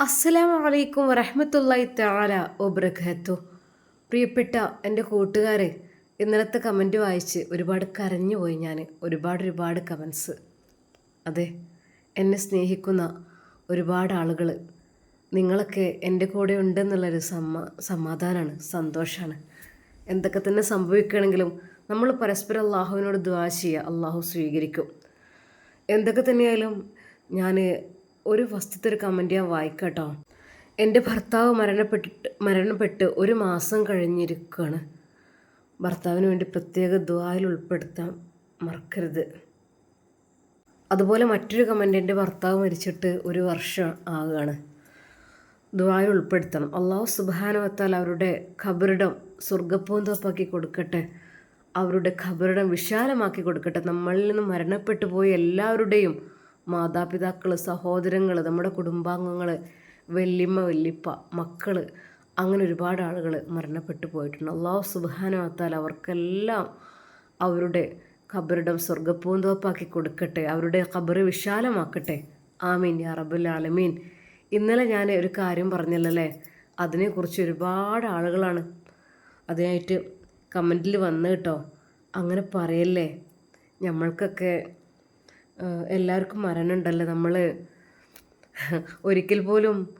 അസ്സലാമു അലൈക്കും വറഹ്മത്തുള്ളാഹി തആല വബറകാതുഹു പ്രിയപ്പെട്ട എന്റെ കൂട്ടുകാരെ ഇന്നലത്തെ കമന്റ് വായിച്ച് ഒരുപാട് കരഞ്ഞു പോയി ഞാൻ ഒരുപാട് ഒരുപാട് കമൻസ് അതെ എന്നെ സ്നേഹിക്കുന്ന ഒരുപാട് ആളുകൾ നിങ്ങളൊക്കെ എന്റെ കൂടെ ഉണ്ടെന്നുള്ളൊരു സമ്മ സമാധാനമാണ് സന്തോഷമാണ് എന്തൊക്കെ തന്നെ സംഭവിക്കണമെങ്കിലും നമ്മൾ പരസ്പരം അള്ളാഹുവിനോട് ദ്വാ ചെയ്യുക അള്ളാഹു സ്വീകരിക്കും. എന്തൊക്കെ തന്നെയായാലും ഞാൻ ഒരു ഫസ്റ്റത്തെ ഒരു കമന്റ് ഞാൻ വായിക്കട്ടോ. എന്റെ ഭർത്താവ് മരണപ്പെട്ടിട്ട് മരണപ്പെട്ട് ഒരു മാസം കഴിഞ്ഞിരിക്കുകയാണ് ഭർത്താവിന് വേണ്ടി പ്രത്യേക ദ്വായിൽ ഉൾപ്പെടുത്താൻ മറക്കരുത്. അതുപോലെ മറ്റൊരു കമന്റ് എന്റെ ഭർത്താവ് മരിച്ചിട്ട് ഒരു വർഷം ആകുകയാണ് ദ്വായിൽ ഉൾപ്പെടുത്തണം. അള്ളാഹു സുബാനുവത്താൽ അവരുടെ ഖബറിടം സ്വർഗപ്പൂന്തോപ്പാക്കി കൊടുക്കട്ടെ. അവരുടെ ഖബറിടം വിശാലമാക്കി കൊടുക്കട്ടെ. നമ്മളിൽ നിന്ന് മരണപ്പെട്ടു പോയ എല്ലാവരുടെയും മാതാപിതാക്കൾ സഹോദരങ്ങൾ നമ്മുടെ കുടുംബാംഗങ്ങൾ വല്യമ്മ വല്യപ്പ മക്കൾ അങ്ങനെ ഒരുപാട് ആളുകൾ മരണപ്പെട്ടു പോയിട്ടുണ്ട്. അള്ളാഹു സുബാനുവത്താൽ അവർക്കെല്ലാം അവരുടെ ഖബറിടം സ്വർഗപ്പൂന്തോപ്പാക്കി കൊടുക്കട്ടെ. അവരുടെ ഖബറ് വിശാലമാക്കട്ടെ. ആമീൻ യാ റബുൽ ആലമീൻ. ഇന്നലെ ഞാൻ ഒരു കാര്യം പറഞ്ഞില്ലല്ലേ? അതിനെക്കുറിച്ച് ഒരുപാട് ആളുകളാണ് അതിനായിട്ട് കമന്റിൽ വന്ന് കേട്ടോ. അങ്ങനെ പറയല്ലേ? നമ്മൾക്കൊക്കെ എല്ലാവർക്കും മരണമുണ്ടല്ലോ നമ്മൾ ഒരിക്കൽ പോലും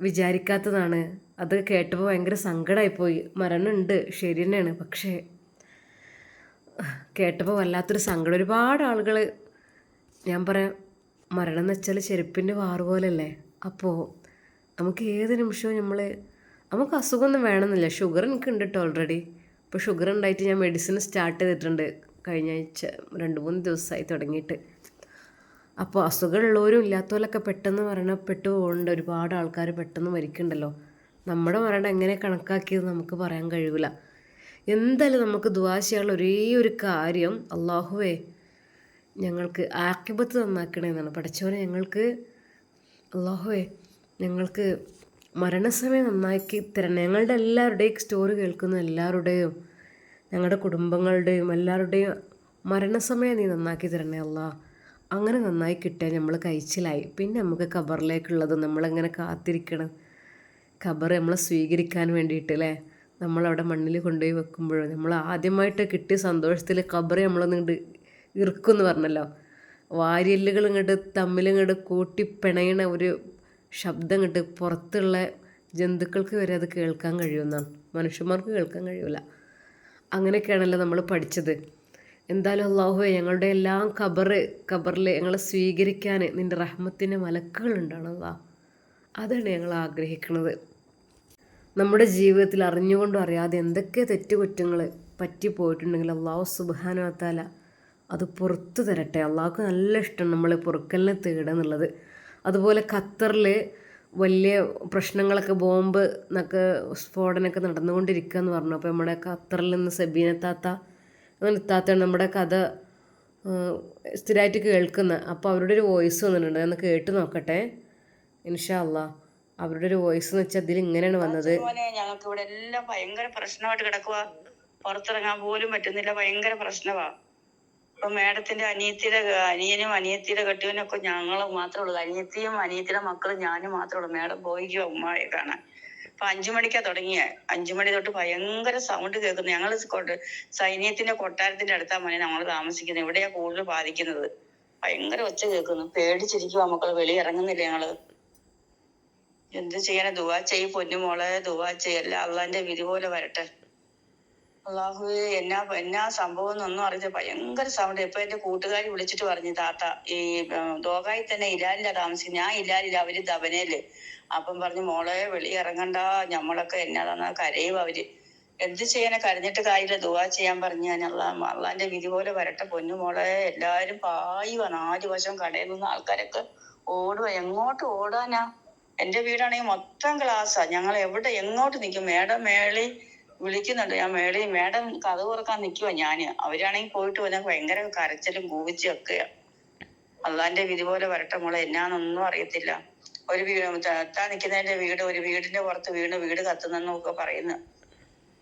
വിചാരിക്കാത്തതാണ്. അത് കേട്ടപ്പോൾ ഭയങ്കര സങ്കടമായിപ്പോയി മരണമുണ്ട് ശരി തന്നെയാണ്. പക്ഷേ കേട്ടപ്പോൾ വല്ലാത്തൊരു സങ്കടം. ഒരുപാട് ആളുകൾ ഞാൻ പറയാം മരണം എന്ന് വെച്ചാൽ ചെരുപ്പിന്റെ വാറ് പോലല്ലേ? അപ്പോൾ നമുക്ക് ഏത് നിമിഷവും നമ്മൾ നമുക്ക് അസുഖമൊന്നും വേണമെന്നില്ല. ഷുഗർ എനിക്ക് ഉണ്ട് കേട്ടോ ഓൾറെഡി ഇപ്പോൾ ഷുഗർ ഉണ്ടായിട്ട് ഞാൻ മെഡിസിൻ സ്റ്റാർട്ട് ചെയ്തിട്ടുണ്ട്. കഴിഞ്ഞ ആഴ്ച രണ്ട് മൂന്ന് ദിവസമായി തുടങ്ങിയിട്ട്. അപ്പോൾ അസുഖമുള്ളവരും ഇല്ലാത്തവരൊക്കെ പെട്ടെന്ന് മരണപ്പെട്ടു പോകുന്നുണ്ട് ഒരുപാട് ആൾക്കാർ പെട്ടെന്ന് മരിക്കണ്ടല്ലോ. നമ്മുടെ മരണം എങ്ങനെ കണക്കാക്കിയത് നമുക്ക് പറയാൻ കഴിയില്ല എന്തായാലും നമുക്ക് ദുവാ ചെയ്യാനുള്ള ഒരേ ഒരു കാര്യം അള്ളാഹുവേ ഞങ്ങൾക്ക് ആക്കിബത്ത് നന്നാക്കണേന്നാണ് പഠിച്ചവനെ ഞങ്ങൾക്ക് അള്ളാഹുവേ ഞങ്ങൾക്ക് മരണസമയം നന്നാക്കി തരണം. ഞങ്ങളുടെ എല്ലാവരുടെയും സ്റ്റോറി കേൾക്കുന്ന എല്ലാവരുടെയും ഞങ്ങളുടെ കുടുംബങ്ങളുടെയും എല്ലാവരുടെയും മരണസമയം നീ നന്നാക്കി തരണേ അല്ല. അങ്ങനെ നന്നായി കിട്ടിയാൽ നമ്മൾ കഴിച്ചിലായി. പിന്നെ നമുക്ക് ഖബറിലേക്കുള്ളത് നമ്മളെങ്ങനെ കാത്തിരിക്കണം? ഖബർ നമ്മളെ സ്വീകരിക്കാൻ വേണ്ടിയിട്ട് അല്ലേ നമ്മളവിടെ മണ്ണിൽ കൊണ്ടുപോയി വെക്കുമ്പോഴും? നമ്മൾ ആദ്യമായിട്ട് കിട്ടിയ സന്തോഷത്തിൽ ഖബർ നമ്മളൊന്നിങ്ങോട്ട് ഇറുക്കുമെന്ന് പറഞ്ഞല്ലോ. വാരിയല്ലുകൾ ഇങ്ങോട്ട് തമ്മിൽ ഇങ്ങോട്ട് കൂട്ടി പിണയണ ഒരു ശബ്ദം ഇങ്ങോട്ട് പുറത്തുള്ള ജന്തുക്കൾക്ക് വരെ അത് കേൾക്കാൻ കഴിയുമെന്നാണ്. മനുഷ്യന്മാർക്ക് കേൾക്കാൻ കഴിയില്ല അങ്ങനെയൊക്കെയാണല്ലോ നമ്മൾ പഠിച്ചത്. എന്തായാലും അള്ളാഹുവെ ഞങ്ങളുടെ എല്ലാം ഖബറ് ഖബറിൽ ഞങ്ങളെ സ്വീകരിക്കാൻ നിന്റെ റഹ്മത്തിന്റെ മലക്കുകൾ ഉണ്ടാണല്ലോ അതാണ് ഞങ്ങൾ ആഗ്രഹിക്കുന്നത് നമ്മുടെ ജീവിതത്തിൽ അറിഞ്ഞുകൊണ്ടും അറിയാതെ എന്തൊക്കെ തെറ്റുകുറ്റങ്ങൾ പറ്റിപ്പോയിട്ടുണ്ടെങ്കിൽ അള്ളാഹു സുബാനുവത്താല അത് പുറത്തു തരട്ടെ. അള്ളാഹുക്ക് നല്ല ഇഷ്ടം നമ്മൾ പൊറുക്കലിനെ തേടുക എന്നുള്ളത്. അതുപോലെ ഖത്തറിൽ വലിയ പ്രശ്നങ്ങളൊക്കെ ബോംബ് എന്നൊക്കെ സ്ഫോടനമൊക്കെ നടന്നുകൊണ്ടിരിക്കുക എന്ന് പറഞ്ഞു. അപ്പോൾ നമ്മുടെ ഖത്തറിൽ നിന്ന് സബീന താത്ത അങ്ങനെ നമ്മുടെ കഥ സ്ഥിരമായിട്ട് കേൾക്കുന്ന. അപ്പോൾ അവരുടെ ഒരു വോയിസ് വന്നിട്ടുണ്ട്. ഒന്ന് കേട്ട് നോക്കട്ടെ. ഇൻഷാ അവരുടെ ഒരു വോയിസ് എന്ന് വെച്ചാൽ അതിൽ ഇങ്ങനെയാണ് വന്നത്. ഞങ്ങൾക്ക് ഇവിടെ എല്ലാം ഭയങ്കര പ്രശ്നമായിട്ട് കിടക്കുക പുറത്തിറങ്ങാൻ പോലും പറ്റുന്നില്ല. ഭയങ്കര പ്രശ്നമാ. ഇപ്പൊ മേഡത്തിന്റെ അനിയത്തിയുടെ അനിയനും അനിയത്തിയുടെ കെട്ടിയവനും ഒക്കെ ഞങ്ങൾ മാത്രമേ ഉള്ളൂ. അനിയത്തിയും അനിയത്തിയുടെ മക്കളും ഞാനും മാത്രമേ ഉള്ളൂ. മേഡം പോയിക്കോ ഉമ്മായെ കാണാൻ. അപ്പൊ അഞ്ചു മണിക്കാ തുടങ്ങിയ. അഞ്ചു മണി തൊട്ട് ഭയങ്കര സൗണ്ട് കേൾക്കുന്നു. ഞങ്ങൾ സൈന്യത്തിന്റെ കൊട്ടാരത്തിന്റെ അടുത്താ മോനെ ഞങ്ങൾ താമസിക്കുന്നത്. എവിടെയാ കൂടുതൽ ബാധിക്കുന്നത്? ഭയങ്കര ഒച്ച കേൾക്കുന്നു. പേടിച്ചിരിക്കുവാ മക്കൾ വെളി ഇറങ്ങുന്നില്ല ഞങ്ങൾ. എന്ത് ചെയ്യാനാ? ദുവാ ചെയ്യ് പൊന്നുമോളെ. ദുവാ ചെയ്യല്ല അള്ളാന്റെ വിധി പോലെ വരട്ടെ. അള്ളാഹുവേ എന്നാ എന്നാ സംഭവം എന്നൊന്നും അറിഞ്ഞ ഭയങ്കര സൗണ്ട്. ഇപ്പൊ എന്റെ കൂട്ടുകാരി വിളിച്ചിട്ട് പറഞ്ഞു താത്ത ഈ ദോഹായി തന്നെ ഇല്ലാലില്ല താമസിക്കുന്നത്. ഞാൻ ഇലാലില്ല അവർ ദവനയിൽ അപ്പം പറഞ്ഞു മോളെ വെളി ഇറങ്ങണ്ട. ഞമ്മളൊക്കെ എന്നാതാന്ന് കരയും അവർ. എന്ത് ചെയ്യാനെ? കരഞ്ഞിട്ട് കാര്യമില്ല. ദുവാ ചെയ്യാൻ പറഞ്ഞു. ഞാൻ അള്ളാ അള്ളാന്റെ വിധി പോലെ വരട്ടെ പൊന്നു മോളെ. എല്ലാരും പായുവാ നാല് വശം കടയിൽ നിന്ന് ആൾക്കാരൊക്കെ ഓടുക എങ്ങോട്ട് ഓടാനാ? എന്റെ വീടാണെങ്കിൽ മൊത്തം ഗ്ലാസ്സാ ഞങ്ങൾ എവിടെ എങ്ങോട്ട് നിൽക്കും മേടം മേളി വിളിക്കുന്നുണ്ട്. ഞാൻ മേളി മേഡം കഥ തുറക്കാൻ നിൽക്കുവാ ഞാൻ. അവരാണെങ്കിൽ പോയിട്ട് വന്നാൽ ഭയങ്കര കരച്ചിലും കൂവിച്ചും ഒക്കെയാ അള്ളാന്റെ വിധി പോലെ വരട്ടെ മോളെ എന്നാന്നൊന്നും അറിയത്തില്ല. ഒരു വീട് താ നിൽക്കുന്നതിന്റെ വീട് ഒരു വീടിന്റെ പുറത്ത് വീണ് വീട് കത്തുന്നെന്നൊക്കെ പറയുന്നു.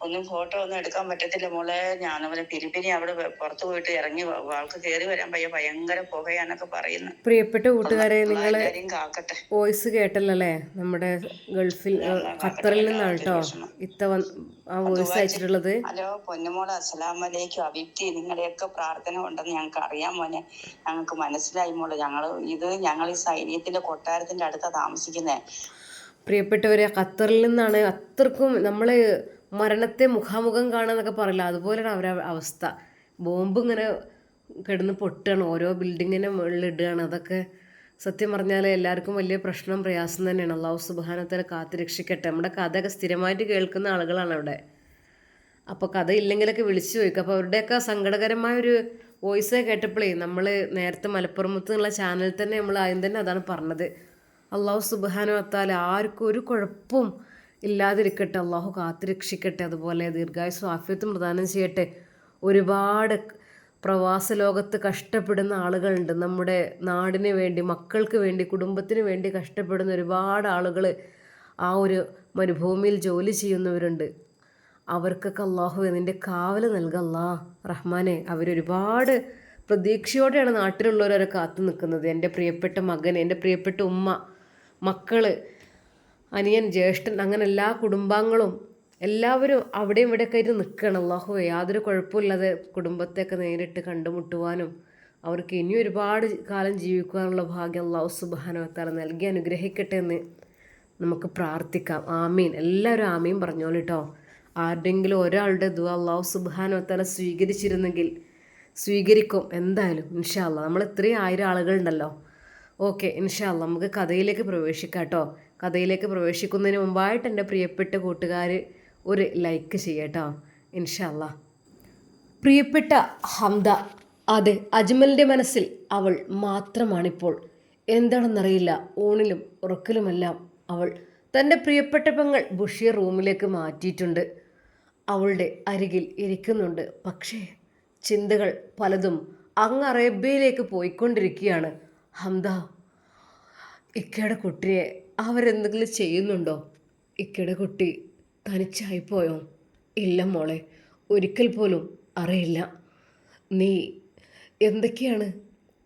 ഒന്നും ഫോട്ടോ ഒന്നും എടുക്കാൻ പറ്റത്തില്ല മോളെ. ഞാൻ അവനെ പിരിപ്പിനി അവിടെ പുറത്തു പോയിട്ട് ഇറങ്ങി ആൾക്ക് കയറി വരാൻ പയ്യ ഭയങ്കര പുകയാന്നൊക്കെ പറയുന്നു. പ്രിയപ്പെട്ട കൂട്ടുകാരെ നിങ്ങൾ വോയിസ് കേട്ടല്ലേ നമ്മുടെ ഗൾഫിൽ ഖത്തറിൽ നിന്നാണ് കേട്ടോ ഇത്ത ആ വോയിസ് അയച്ചിട്ടുള്ളത്. ഹലോ പൊന്നുമോളെ അസ്സലാമലൈക്കും. അഭിപ്തി നിങ്ങളുടെയൊക്കെ പ്രാർത്ഥന ഉണ്ടെന്ന് ഞങ്ങൾക്ക് അറിയാം മോനെ. ഞങ്ങൾക്ക് മനസ്സിലായി മോളെ. ഞങ്ങൾ ഇത് ഞങ്ങൾ ഈ സൈന്യത്തിന്റെ കൊട്ടാരത്തിന്റെ അടുത്താ താമസിക്കുന്നേ. പ്രിയപ്പെട്ടവരെ ഖത്തറിൽ നിന്നാണ് അത്രക്കും നമ്മൾ മരണത്തെ മുഖാമുഖം കാണുക പറയില്ല. അതുപോലെയാണ് അവരെ അവസ്ഥ. ബോംബ് ഇങ്ങനെ കിടന്ന് പൊട്ടുകയാണ് ഓരോ ബിൽഡിങ്ങിനെ മുകളിലിടുകയാണ് അതൊക്കെ സത്യം പറഞ്ഞാൽ എല്ലാവർക്കും വലിയ പ്രശ്നം പ്രയാസം തന്നെയാണ്. അള്ളാഹു സുബാനത്തെ കാത്തു രക്ഷിക്കട്ടെ. നമ്മുടെ കഥയൊക്കെ സ്ഥിരമായിട്ട് കേൾക്കുന്ന ആളുകളാണ് അവിടെ. അപ്പോൾ കഥ ഇല്ലെങ്കിലൊക്കെ വിളിച്ചു ചോദിക്കും. അപ്പോൾ അവരുടെയൊക്കെ സങ്കടകരമായ ഒരു വോയിസ് കേട്ടപ്പോഴേ നമ്മൾ നേരത്തെ മലപ്പുറമത്ത് എന്നുള്ള ചാനലിൽ തന്നെ നമ്മൾ ആദ്യം തന്നെ അതാണ് പറഞ്ഞത്. അള്ളാഹു സുബാനു വത്താൽ ആർക്കും ഒരു കുഴപ്പവും ഇല്ലാതിരിക്കട്ടെ അള്ളാഹു കാത്തുരക്ഷിക്കട്ടെ അതുപോലെ ദീർഘായുസ് ആഫ്യത്വം പ്രദാനം ചെയ്യട്ടെ. ഒരുപാട് പ്രവാസ ലോകത്ത് കഷ്ടപ്പെടുന്ന ആളുകളുണ്ട്. നമ്മുടെ നാടിന് വേണ്ടി മക്കൾക്ക് വേണ്ടി കുടുംബത്തിന് വേണ്ടി കഷ്ടപ്പെടുന്ന ഒരുപാട് ആളുകൾ ആ ഒരു മരുഭൂമിയിൽ ജോലി ചെയ്യുന്നവരുണ്ട്. അവർക്കൊക്കെ അള്ളാഹു നിന്റെ കാവൽ നൽകല്ലാ റഹ്മാനെ അവരൊരുപാട് പ്രതീക്ഷയോടെയാണ് നാട്ടിലുള്ളവരൊക്കെ കാത്തു നിൽക്കുന്നത്. എന്റെ പ്രിയപ്പെട്ട മകൻ എന്റെ പ്രിയപ്പെട്ട ഉമ്മ മക്കൾ അനിയൻ ജ്യേഷ്ഠൻ അങ്ങനെ എല്ലാ കുടുംബാംഗങ്ങളും എല്ലാവരും അവിടെയും ഇവിടെയൊക്കെ ആയിട്ട് നിൽക്കണം അള്ളാഹുവേ യാതൊരു കുഴപ്പമില്ലാതെ കുടുംബത്തെയൊക്കെ നേരിട്ട് കണ്ടുമുട്ടുവാനും അവർക്ക് ഇനി ഒരുപാട് കാലം ജീവിക്കുവാനുള്ള ഭാഗ്യം അള്ളാഹു സുബാനവത്താല നൽകി അനുഗ്രഹിക്കട്ടെ എന്ന് നമുക്ക് പ്രാർത്ഥിക്കാം. ആമീൻ. എല്ലാവരും ആമീൻ പറഞ്ഞോളൂ കേട്ടോ ആരുടെങ്കിലും ഒരാളുടെ ദുആ അള്ളാഹു സുബാനവത്താല സ്വീകരിച്ചിരുന്നെങ്കിൽ സ്വീകരിക്കും. എന്തായാലും ഇൻഷാല്ല നമ്മൾ ഇത്രയും ആയിരം ആളുകളുണ്ടല്ലോ. ഓക്കെ ഇൻഷാല്ല നമുക്ക് കഥയിലേക്ക് പ്രവേശിക്കാം കേട്ടോ കഥയിലേക്ക് പ്രവേശിക്കുന്നതിന് മുമ്പായിട്ട് എന്റെ പ്രിയപ്പെട്ട കൂട്ടുകാർ ഒരു ലൈക്ക് ചെയ്യട്ടോ ഇൻഷല്ല പ്രിയപ്പെട്ട ഹംദ അതെ അജ്മലിന്റെ മനസ്സിൽ അവൾ മാത്രമാണിപ്പോൾ. എന്താണെന്നറിയില്ല ഊണിലും ഉറക്കിലുമെല്ലാം അവൾ തന്റെ പ്രിയപ്പെട്ട പെങ്ങൾ ബുഷിയ റൂമിലേക്ക് മാറ്റിയിട്ടുണ്ട്. അവളുടെ അരികിൽ ഇരിക്കുന്നുണ്ട്. പക്ഷേ ചിന്തകൾ പലതും അങ്ങ് അറേബ്യയിലേക്ക് പോയിക്കൊണ്ടിരിക്കുകയാണ്. ഹംദ ഇക്കയുടെ കുട്ടിയെ അവരെന്തെങ്കിലും ചെയ്യുന്നുണ്ടോ? ഇക്കയുടെ കുട്ടി തനിച്ചായിപ്പോയോ? ഇല്ല മോളെ ഒരിക്കൽ പോലും അറിയില്ല. നീ എന്തൊക്കെയാണ്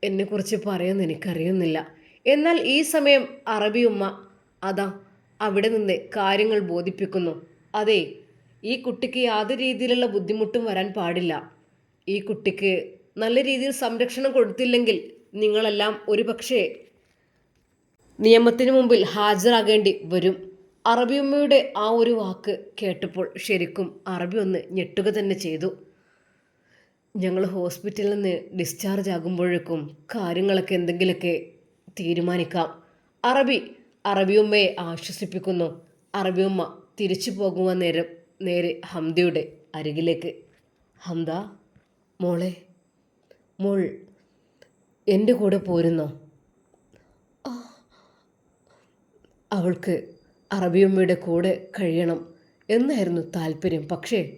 എന്നെക്കുറിച്ച് പറയുമെന്ന് എനിക്കറിയുന്നില്ല. എന്നാൽ ഈ സമയം അറബി ഉമ്മ അതാ അവിടെ നിന്ന് കാര്യങ്ങൾ ബോധിപ്പിക്കുന്നു. അതെ ഈ കുട്ടിക്ക് യാതൊരു രീതിയിലുള്ള ബുദ്ധിമുട്ടും വരാൻ പാടില്ല. ഈ കുട്ടിക്ക് നല്ല രീതിയിൽ സംരക്ഷണം കൊടുത്തില്ലെങ്കിൽ നിങ്ങളെല്ലാം ഒരു പക്ഷേ നിയമത്തിന് മുമ്പിൽ ഹാജരാകേണ്ടി വരും. അറബിയമ്മയുടെ ആ ഒരു വാക്ക് കേട്ടപ്പോൾ ശരിക്കും അറബി ഒന്ന് ഞെട്ടുക തന്നെ ചെയ്തു. ഞങ്ങൾ ഹോസ്പിറ്റലിൽ നിന്ന് ഡിസ്ചാർജ് ആകുമ്പോഴേക്കും കാര്യങ്ങളൊക്കെ എന്തെങ്കിലുമൊക്കെ തീരുമാനിക്കാം. അറബി അറബിയമ്മയെ ആശ്വസിപ്പിക്കുന്നു. അറബിയമ്മ തിരിച്ചു പോകുവാൻ നേരം നേരെ ഹംദയുടെ അരികിലേക്ക്. ഹംദ മോളെ മോൾ എന്റെ കൂടെ പോരുന്നോ? അവൾക്ക് അറബിയമ്മയുടെ കൂടെ കഴിയണം എന്നായിരുന്നു താല്പര്യം. പക്ഷേ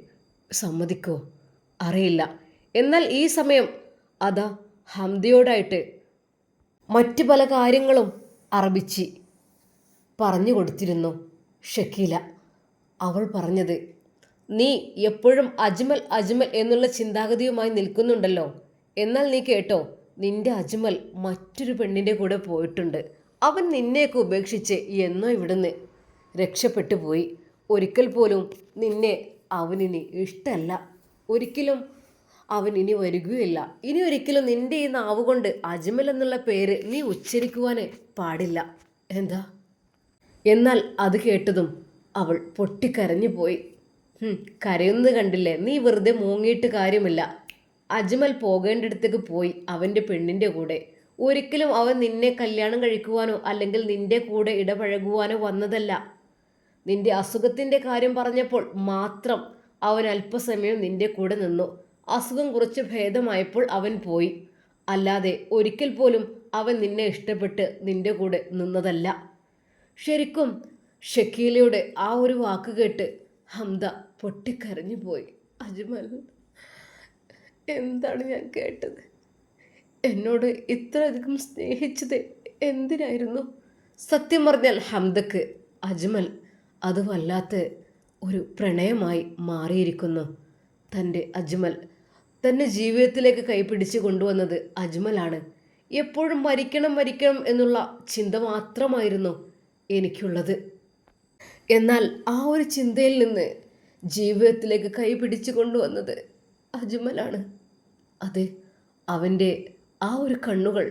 സമ്മതിക്കോ? അറിയില്ല. എന്നാൽ ഈ സമയം അതാ ഹംദിയോടായിട്ട് മറ്റ് പല കാര്യങ്ങളും അറബിച്ചി പറഞ്ഞു കൊടുത്തിരുന്നു ഷക്കീല. അവൾ പറഞ്ഞത് നീ എപ്പോഴും അജ്മൽ അജ്മൽ എന്നുള്ള ചിന്താഗതിയുമായി നിൽക്കുന്നുണ്ടല്ലോ. എന്നാൽ നീ കേട്ടോ നിന്റെ അജ്മൽ മറ്റൊരു പെണ്ണിന്റെ കൂടെ പോയിട്ടുണ്ട്. അവൻ നിന്നെയൊക്കെ ഉപേക്ഷിച്ച് എന്നോ ഇവിടുന്ന് രക്ഷപ്പെട്ടു പോയി. ഒരിക്കൽ പോലും നിന്നെ അവനിനി ഇഷ്ടമല്ല ഒരിക്കലും അവൻ ഇനി വരികയില്ല ഇനി ഒരിക്കലും നിന്റെ ഈ നാവ് കൊണ്ട് അജ്മൽ എന്നുള്ള പേര് നീ ഉച്ചരിക്കുവാൻ പാടില്ല. എന്താ? എന്നാൽ അത് കേട്ടതും അവൾ പൊട്ടിക്കരഞ്ഞു പോയി. കരയുന്നത് കണ്ടില്ലേ? നീ വെറുതെ മൂങ്ങിയിട്ട് കാര്യമില്ല. അജ്മൽ പോകേണ്ടിടത്തേക്ക് പോയി അവന്റെ പെണ്ണിന്റെ കൂടെ. ഒരിക്കലും അവൻ നിന്നെ കല്യാണം കഴിക്കുവാനോ അല്ലെങ്കിൽ നിന്റെ കൂടെ ഇടപഴകുവാനോ വന്നതല്ല. നിന്റെ അസുഖത്തിന്റെ കാര്യം പറഞ്ഞപ്പോൾ മാത്രം അവൻ അല്പസമയം നിന്റെ കൂടെ നിന്നു. അസുഖം കുറച്ച് ഭേദമായപ്പോൾ അവൻ പോയി. അല്ലാതെ ഒരിക്കൽ പോലും അവൻ നിന്നെ ഇഷ്ടപ്പെട്ട് നിന്റെ കൂടെ നിന്നതല്ല. ശരിക്കും ഷക്കീലയുടെ ആ ഒരു വാക്ക് കേട്ട് ഹംദ പൊട്ടിക്കരഞ്ഞു പോയി അജ്മൽ എന്താണ് ഞാൻ കേട്ടത്? എന്നോട് ഇത്രയധികം സ്നേഹിച്ചത് എന്തിനായിരുന്നു? സത്യം പറഞ്ഞാൽ ഹംദക്ക് അജ്മൽ അത് വല്ലാത്ത ഒരു പ്രണയമായി മാറിയിരിക്കുന്നു. തന്റെ അജ്മൽ തന്റെ ജീവിതത്തിലേക്ക് കൈപിടിച്ച് കൊണ്ടുവന്നത് അജ്മലാണ്. എപ്പോഴും മരിക്കണം മരിക്കണം എന്നുള്ള ചിന്ത മാത്രമായിരുന്നു എനിക്കുള്ളത്. എന്നാൽ ആ ഒരു ചിന്തയിൽ നിന്ന് ജീവിതത്തിലേക്ക് കൈപിടിച്ച് കൊണ്ടുവന്നത് അജ്മലാണ്. അതെ അവന്റെ ആ ഒരു കണ്ണുകൾ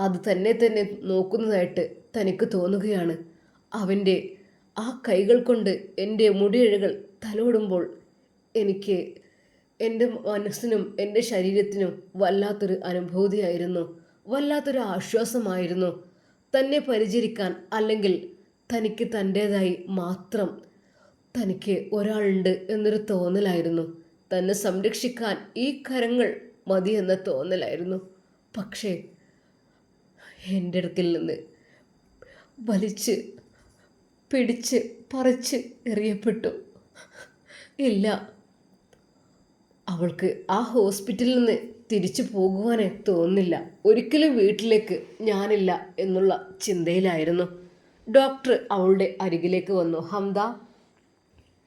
അത് തന്നെ തന്നെ നോക്കുന്നതായിട്ട് തനിക്ക് തോന്നുകയാണ്. അവന്റെ ആ കൈകൾ കൊണ്ട് എന്റെ മുടിയഴകൾ തലോടുമ്പോൾ എനിക്ക് എന്റെ മനസ്സിനും എന്റെ ശരീരത്തിനും വല്ലാത്തൊരു അനുഭൂതിയായിരുന്നു. വല്ലാത്തൊരു ആശ്വാസമായിരുന്നു. തന്നെ പരിചരിക്കാൻ അല്ലെങ്കിൽ തനിക്ക് തന്റേതായി മാത്രം തനിക്ക് ഒരാളുണ്ട് എന്നൊരു തോന്നലായിരുന്നു. തന്നെ സംരക്ഷിക്കാൻ ഈ കരങ്ങൾ മതിയെന്ന തോന്നലായിരുന്നു. പക്ഷേ എന്റെ അടുക്കിൽ നിന്ന് വലിച്ച് പിടിച്ച് പറിച്ച് എറിയപ്പെട്ടു. ഇല്ല അവൾക്ക് ആ ഹോസ്പിറ്റലിൽ നിന്ന് തിരിച്ചു പോകുവാനെ തോന്നില്ല. ഒരിക്കലും വീട്ടിലേക്ക് ഞാനില്ല എന്നുള്ള ചിന്തയിലായിരുന്നു. ഡോക്ടർ അവളുടെ അരികിലേക്ക് വന്നു. ഹംദ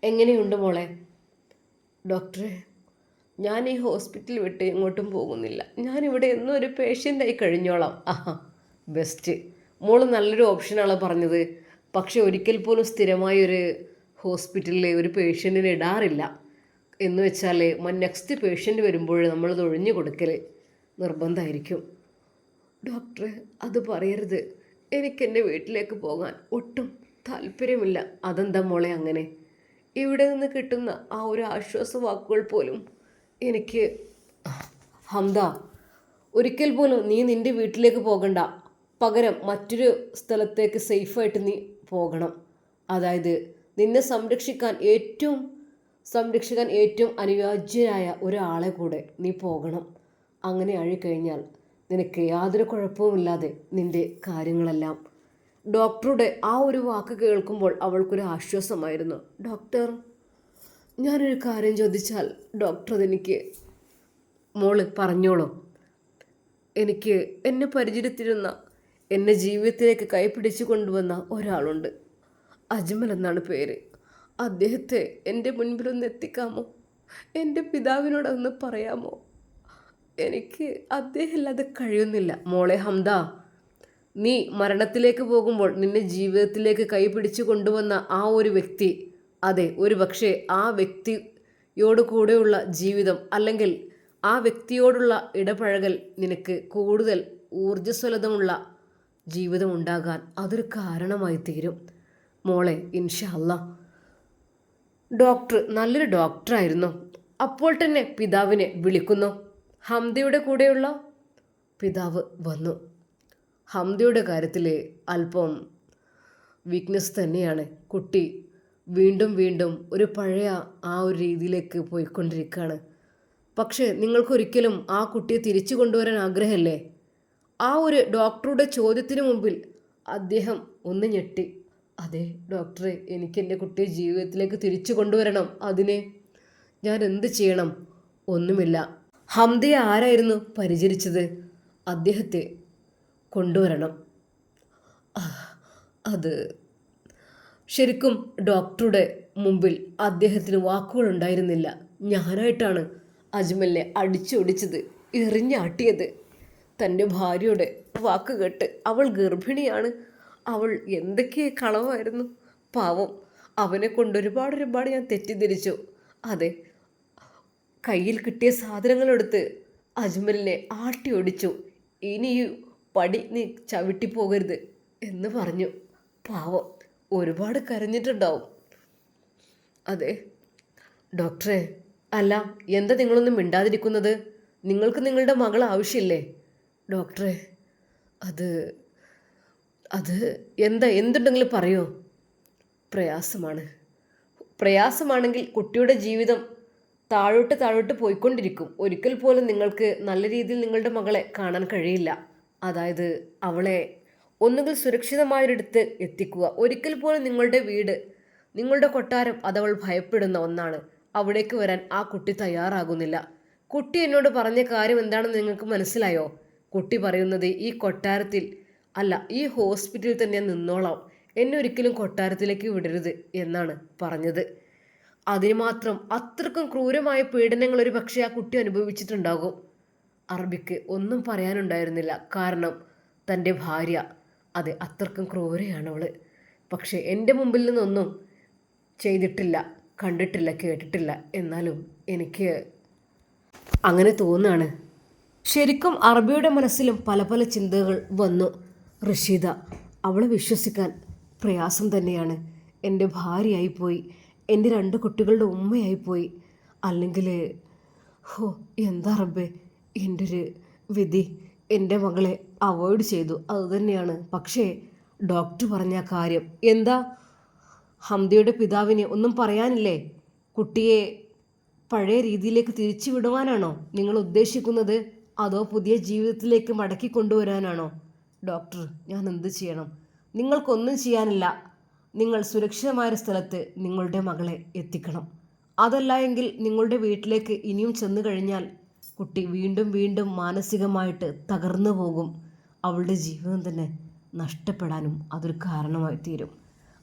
എങ്ങനെയുണ്ട് മോളെ? ഡോക്ടറെ ഞാൻ ഈ ഹോസ്പിറ്റൽ വിട്ട് എങ്ങോട്ടും പോകുന്നില്ല. ഞാനിവിടെ എന്നും ഒരു പേഷ്യന്റായി കഴിഞ്ഞോളാം. ആഹാ ബെസ്റ്റ് മോൾ നല്ലൊരു ഓപ്ഷനാണ് പറഞ്ഞത്. പക്ഷെ ഒരിക്കൽ പോലും സ്ഥിരമായ ഒരു ഹോസ്പിറ്റലിൽ ഒരു പേഷ്യന്റിനെ ഇടാറില്ല. എന്ന് വെച്ചാൽ നെക്സ്റ്റ് പേഷ്യന്റ് വരുമ്പോൾ നമ്മളത് ഒഴിഞ്ഞു കൊടുക്കൽ നിർബന്ധമായിരിക്കും. ഡോക്ടറെ അത് പറയരുത്. എനിക്കെന്റെ വീട്ടിലേക്ക് പോകാൻ ഒട്ടും താല്പര്യമില്ല. അതെന്താ മോളെ അങ്ങനെ? ഇവിടെ നിന്ന് കിട്ടുന്ന ആ ഒരു ആശ്വാസ വാക്കുകൾ പോലും എനിക്ക് ഹംദ. ഒരിക്കൽ പോലും നീ നിന്റെ വീട്ടിലേക്ക് പോകണ്ട. പകരം മറ്റൊരു സ്ഥലത്തേക്ക് സേഫായിട്ട് നീ പോകണം. അതായത് നിന്നെ സംരക്ഷിക്കാൻ ഏറ്റവും സംരക്ഷിക്കാൻ ഏറ്റവും അനുയോജ്യരായ ഒരാളെ കൂടെ നീ പോകണം. അങ്ങനെ ആഴിക്കഴിഞ്ഞാൽ നിനക്ക് യാതൊരു കുഴപ്പവുമില്ലാതെ നിന്റെ കാര്യങ്ങളെല്ലാം. ഡോക്ടറുടെ ആ ഒരു വാക്ക് കേൾക്കുമ്പോൾ അവൾക്കൊരു ആശ്വാസമായിരുന്നു. ഡോക്ടർ ഞാനൊരു കാര്യം ചോദിച്ചാൽ ഡോക്ടർ അതെനിക്ക് മോൾ പറഞ്ഞോളൂ. എനിക്ക് എന്നെ പരിചയത്തിരുന്ന എന്നെ ജീവിതത്തിലേക്ക് കൈപിടിച്ചു കൊണ്ടുവന്ന ഒരാളുണ്ട്. അജ്മൽ എന്നാണ് പേര്. അദ്ദേഹത്തെ എന്റെ മുൻപിലൊന്ന് എത്തിക്കാമോ? എന്റെ പിതാവിനോടൊന്ന് പറയാമോ? എനിക്ക് അദ്ദേഹം അല്ലാതെ കഴിയുന്നില്ല. മോളെ ഹംദ നീ മരണത്തിലേക്ക് പോകുമ്പോൾ നിന്നെ ജീവിതത്തിലേക്ക് കൈപിടിച്ചു കൊണ്ടുവന്ന ആ ഒരു വ്യക്തി അതെ ഒരു പക്ഷേ ആ വ്യക്തിയോട് കൂടെയുള്ള ജീവിതം അല്ലെങ്കിൽ ആ വ്യക്തിയോടുള്ള ഇടപഴകൽ നിനക്ക് കൂടുതൽ ഊർജസ്വലതമുള്ള ജീവിതം ഉണ്ടാകാൻ അതൊരു കാരണമായി തീരും. മോളെ ഇൻഷല്ല ഡോക്ടർ നല്ലൊരു ഡോക്ടറായിരുന്നു അപ്പോൾ തന്നെ പിതാവിനെ വിളിക്കുന്നു. ഹംദയുടെ കൂടെയുള്ള പിതാവ് വന്നു. ഹംദയുടെ കാര്യത്തിൽ അല്പം വീക്ക്നെസ് തന്നെയാണ്. കുട്ടി വീണ്ടും വീണ്ടും ഒരു പഴയ ആ ഒരു രീതിയിലേക്ക് പോയിക്കൊണ്ടിരിക്കുകയാണ്. പക്ഷേ നിങ്ങൾക്കൊരിക്കലും ആ കുട്ടിയെ തിരിച്ചു കൊണ്ടുവരാൻ ആഗ്രഹമല്ലേ? ആ ഒരു ഡോക്ടറുടെ ചോദ്യത്തിന് മുമ്പിൽ അദ്ദേഹം ഒന്ന് ഞെട്ടി. അതെ ഡോക്ടറെ എനിക്ക് എന്റെ കുട്ടിയെ ജീവിതത്തിലേക്ക് തിരിച്ചു കൊണ്ടുവരണം. അതിന് ഞാൻ എന്ത് ചെയ്യണം? ഒന്നുമില്ല. ഹംദയെ ആരായിരുന്നു പരിചരിച്ചത്? അദ്ദേഹത്തെ കൊണ്ടുവരണം. അത് ശരിക്കും ഡോക്ടറുടെ മുമ്പിൽ അദ്ദേഹത്തിന് വാക്കുകളുണ്ടായിരുന്നില്ല. ഞാനായിട്ടാണ് അജ്മലിനെ അടിച്ചൊടിച്ചത് എറിഞ്ഞാട്ടിയത്. തന്റെ ഭാര്യയുടെ വാക്ക് കേട്ട് അവൾ ഗർഭിണിയാണ്. അവൾ എന്തൊക്കെ കളവായിരുന്നു. പാവം അവനെ കൊണ്ട് ഒരുപാട് ഒരുപാട് ഞാൻ തെറ്റിദ്ധരിച്ചു. അതെ കയ്യിൽ കിട്ടിയ സാധനങ്ങളെടുത്ത് അജ്മലിനെ ആട്ടി ഒടിച്ചു ഇനി പടി നീ ചവിട്ടി പോകരുത് എന്ന് പറഞ്ഞു. പാവം ഒരുപാട് കരഞ്ഞിട്ടുണ്ടാവും. അതെ. ഡോക്ടറെ അല്ല എന്താ നിങ്ങളൊന്നും മിണ്ടാതിരിക്കുന്നത്? നിങ്ങൾക്ക് നിങ്ങളുടെ മകൾ ആവശ്യമില്ലേ? ഡോക്ടറെ അത് അത് എന്താ എന്തുണ്ടെങ്കിലും പറയോ? പ്രയാസമാണ്. പ്രയാസമാണെങ്കിൽ കുട്ടിയുടെ ജീവിതം താഴോട്ട് താഴോട്ട് പോയിക്കൊണ്ടിരിക്കും. ഒരിക്കൽ പോലും നിങ്ങൾക്ക് നല്ല രീതിയിൽ നിങ്ങളുടെ മകളെ കാണാൻ കഴിയില്ല. അതായത് അവളെ ഒന്നുകിൽ സുരക്ഷിതമായൊരിടത്ത് എത്തിക്കുക. ഒരിക്കൽ പോലും നിങ്ങളുടെ വീട് നിങ്ങളുടെ കൊട്ടാരം അതവൾ ഭയപ്പെടുന്ന ഒന്നാണ്. അവിടേക്ക് വരാൻ ആ കുട്ടി തയ്യാറാകുന്നില്ല. കുട്ടി എന്നോട് പറഞ്ഞ കാര്യം എന്താണെന്ന് നിങ്ങൾക്ക് മനസ്സിലായോ? കുട്ടി പറയുന്നത് ഈ കൊട്ടാരത്തിൽ അല്ല ഈ ഹോസ്പിറ്റലിൽ തന്നെ നിന്നോളാം. എന്നെ ഒരിക്കലും കൊട്ടാരത്തിലേക്ക് വിടരുത് എന്നാണ് പറഞ്ഞത്. അതിന് മാത്രം അത്രക്കും ക്രൂരമായ പീഡനങ്ങൾ ഒരു പക്ഷേ ആ കുട്ടി അനുഭവിച്ചിട്ടുണ്ടാകും. അറബിക്ക് ഒന്നും പറയാനുണ്ടായിരുന്നില്ല. കാരണം തന്റെ ഭാര്യ അതെ അത്രക്കും ക്രൂരയാണ് അവൾ പക്ഷേ എന്റെ മുമ്പിൽ നിന്നൊന്നും ചെയ്തിട്ടില്ല കണ്ടിട്ടില്ല കേട്ടിട്ടില്ല. എന്നാലും എനിക്ക് അങ്ങനെ തോന്നുകയാണ് ശരിക്കും അറബിയുടെ മനസ്സിലും പല പല ചിന്തകൾ വന്നു. റഷീദ അവളെ വിശ്വസിക്കാൻ പ്രയാസം തന്നെയാണ്. എന്റെ ഭാര്യയായിപ്പോയി എന്റെ രണ്ട് കുട്ടികളുടെ ഉമ്മയായിപ്പോയി. അല്ലെങ്കിൽ ഹോ എന്താ റബ്ബേ എന്റെ ഒരു വിധി എന്റെ മകളെ അവോയ്ഡ് ചെയ്തു. അതുതന്നെയാണ് പക്ഷേ ഡോക്ടർ പറഞ്ഞ കാര്യം. എന്താ? ഹംദയുടെ പിതാവിന് ഒന്നും പറയാനില്ലേ? കുട്ടിയെ പഴയ രീതിയിലേക്ക് തിരിച്ചു വിടുവാനാണോ നിങ്ങൾ ഉദ്ദേശിക്കുന്നത് അതോ പുതിയ ജീവിതത്തിലേക്ക് മടക്കി കൊണ്ടുവരാനാണോ? ഡോക്ടർ ഞാൻ എന്ത് ചെയ്യണം? നിങ്ങൾക്കൊന്നും ചെയ്യാനില്ല. നിങ്ങൾ സുരക്ഷിതമായ സ്ഥലത്ത് നിങ്ങളുടെ മകളെ എത്തിക്കണം. അതല്ല എങ്കിൽ നിങ്ങളുടെ വീട്ടിലേക്ക് ഇനിയും ചെന്നു കഴിഞ്ഞാൽ കുട്ടി വീണ്ടും വീണ്ടും മാനസികമായിട്ട് തകർന്നു പോകും. അവളുടെ ജീവിതം തന്നെ നഷ്ടപ്പെടാനും അതൊരു കാരണമായി തീരും.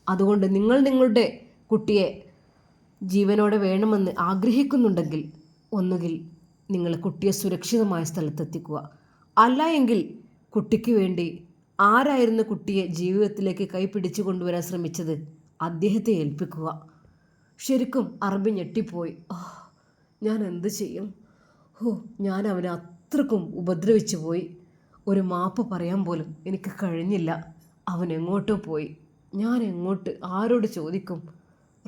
അതുകൊണ്ട് നിങ്ങൾ നിങ്ങളുടെ കുട്ടിയെ ജീവനോടെ വേണമെന്ന് ആഗ്രഹിക്കുന്നുണ്ടെങ്കിൽ ഒന്നുകിൽ നിങ്ങൾ കുട്ടിയെ സുരക്ഷിതമായ സ്ഥലത്തെത്തിക്കുക. അല്ല എങ്കിൽ കുട്ടിക്ക് വേണ്ടി ആരായിരുന്നു കുട്ടിയെ ജീവിതത്തിലേക്ക് കൈപിടിച്ചു കൊണ്ടുവരാൻ ശ്രമിച്ചത്? അദ്ദേഹത്തെ ഏൽപ്പിക്കുക. ശരിക്കും അറബി ഞെട്ടിപ്പോയി. ഞാൻ എന്ത് ചെയ്യും? ഓ ഞാൻ അവനെ അത്രക്കും ഉപദ്രവിച്ചു പോയി ഒരു മാപ്പ് പറയാൻ പോലും എനിക്ക് കഴിഞ്ഞില്ല. അവൻ എങ്ങോട്ടോ പോയി. ഞാൻ എങ്ങോട്ട്? ആരോട് ചോദിക്കും?